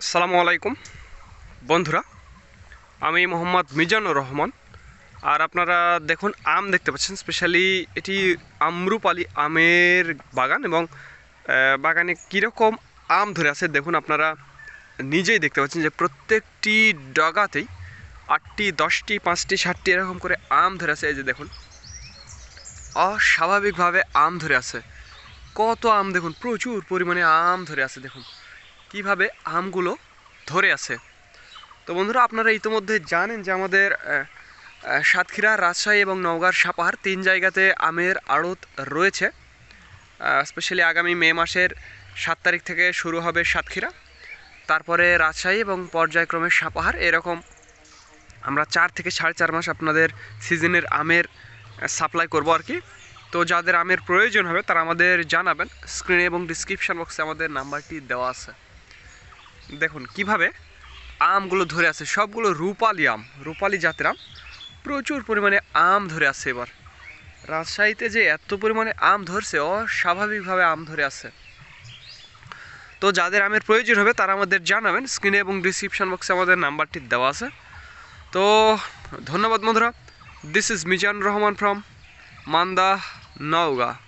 আসসালামু আলাইকুম, বন্ধুরা। আমি মোহাম্মদ মিজানুর রহমান। আর আপনারা দেখুন, আম দেখতে পাচ্ছেন, স্পেশালি এটি আমরুপালি আমের বাগান এবং বাগানে কীরকম আম ধরে আছে দেখুন আপনারা। নিজেই দেখতে পাচ্ছেন যে প্রত্যেকটি ডগাতেই আটটি, দশটি, পাঁচটি, ষাটটি এরকম করে আম ধরে আছে, এই যে দেখুন। অস্বাভাবিকভাবে আম ধরে আছে। কত আম দেখুন, প্রচুর পরিমাণে আম ধরে আছে দেখুন। কীভাবে আমগুলো ধরে আছে। তো বন্ধুরা, আপনারা ইতিমধ্যে জানেন যে আমাদের সাতক্ষীরা, রাজশাহী এবং নওগাঁর সাপাহার তিন জায়গাতে আমের আড়ত রয়েছে। স্পেশালি আগামী মে মাসের সাত তারিখ থেকে শুরু হবে সাতক্ষীরা। তারপরে রাজশাহী এবং পর্যায়ক্রমে সাপাহার। এরকম আমরা চার থেকে সাড়ে চার মাস আপনাদের সিজনের আমের সাপ্লাই করব আর কি। তো যাদের আমের প্রয়োজন হবে তারা আমাদের জানাবেন। স্ক্রিনে এবং ডিসক্রিপশন বক্সে আমাদের নাম্বারটি দেওয়া আছে। দেখুন, কীভাবে আমগুলো ধরে আছে, সবগুলো রূপালি আম, রূপালি জাতের আম, প্রচুর পরিমাণে আম ধরে আছে এবার। রাজশাহীতে যে এত পরিমাণে আম ধরছে, অস্বাভাবিকভাবে আম ধরে আছে। তো যাদের আমের প্রয়োজন হবে, তারা আমাদের জানাবেন, স্ক্রিনে এবং ডিসক্রিপশন বক্সে আমাদের নাম্বারটি দেওয়া আছে। তো ধন্যবাদ বন্ধুরা this is Mizan Rahman from Manda, Naogaon.